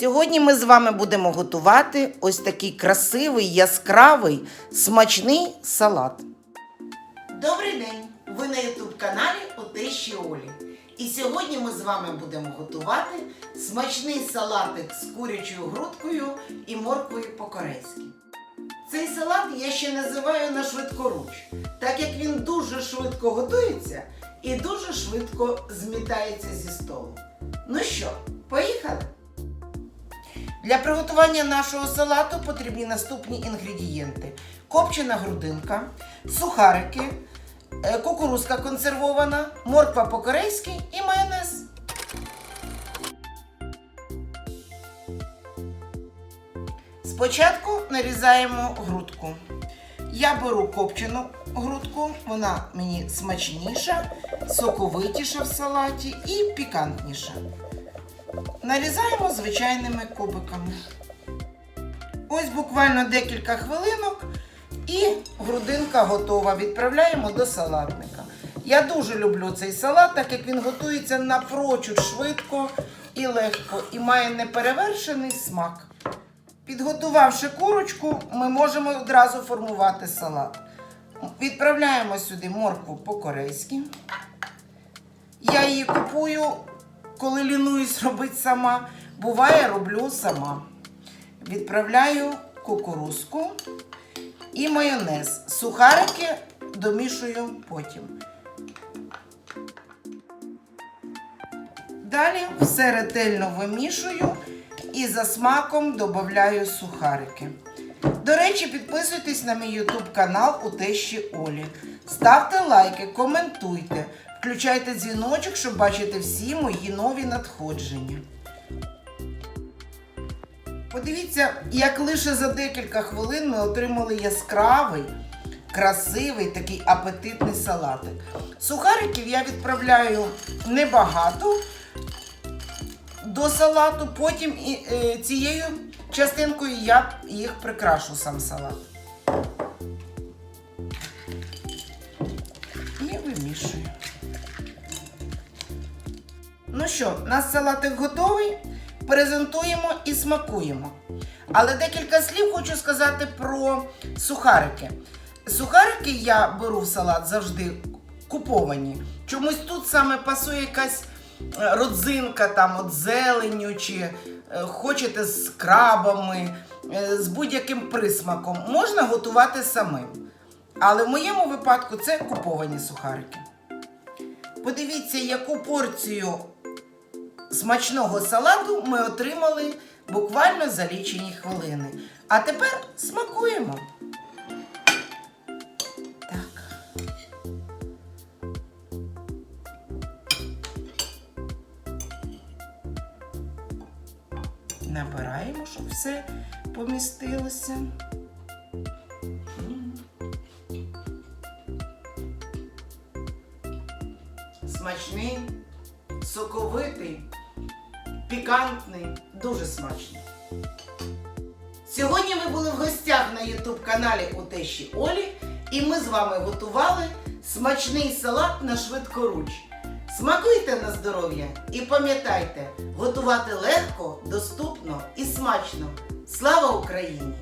Сьогодні ми з вами будемо готувати ось такий красивий, яскравий, смачний салат. Добрий день! Ви на ютуб каналі у Тещі Олі. І сьогодні ми з вами будемо готувати смачний салатик з курячою грудкою і морквою по-корейськи. Цей салат я ще називаю на швидкоруч, так як він дуже швидко готується і дуже швидко змітається зі столу. Ну що, поїхали? Для приготування нашого салату потрібні наступні інгредієнти: копчена грудинка, сухарики, е, кукурузка консервована, морква по-корейськи і майонез. Спочатку нарізаємо грудку. Я беру копчену грудку, вона мені смачніша, соковитіша в салаті і пікантніша. Нарізаємо звичайними кубиками. Ось буквально декілька хвилинок і грудинка готова. Відправляємо до салатника. Я дуже люблю цей салат, так як він готується напрочуд швидко і легко і має неперевершений смак. Підготувавши курочку, ми можемо одразу формувати салат. Відправляємо сюди моркву по-корейськи. Я її купую, коли лінуюсь робити сама. Буває, роблю сама. Відправляю кукурузку і майонез. Сухарики домішую потім. Далі все ретельно вимішую і за смаком додаю сухарики. До речі, підписуйтесь на мій YouTube канал у Тещі Олі. Ставте лайки, коментуйте, включайте дзвіночок, щоб бачити всі мої нові надходження. Подивіться, як лише за декілька хвилин ми отримали яскравий, красивий такий апетитний салатик. Сухариків я відправляю небагато до салату, потім е, цією частинкою я їх прикрашу сам салат. І вимішую. Ну що, наш салатик готовий. Презентуємо і смакуємо. Але декілька слів хочу сказати про сухарики. Сухарики я беру в салат завжди куповані. Чомусь тут саме пасує якась е, родзинка там от зеленю, чи е, хочете з крабами, е, з будь-яким присмаком. Можна готувати самим. Але в моєму випадку це куповані сухарики. Подивіться, яку порцію смачного салату ми отримали буквально за лічені хвилини. А тепер смакуємо. Так. Набираємо, щоб все помістилося. Смачний, соковитий, пікантний, дуже смачний. Сьогодні ми були в гостях на YouTube каналі у Тещі Олі, і ми з вами готували смачний салат на швидкоруч. Смакуйте на здоров'я і пам'ятайте, готувати легко, доступно і смачно. Слава Україні!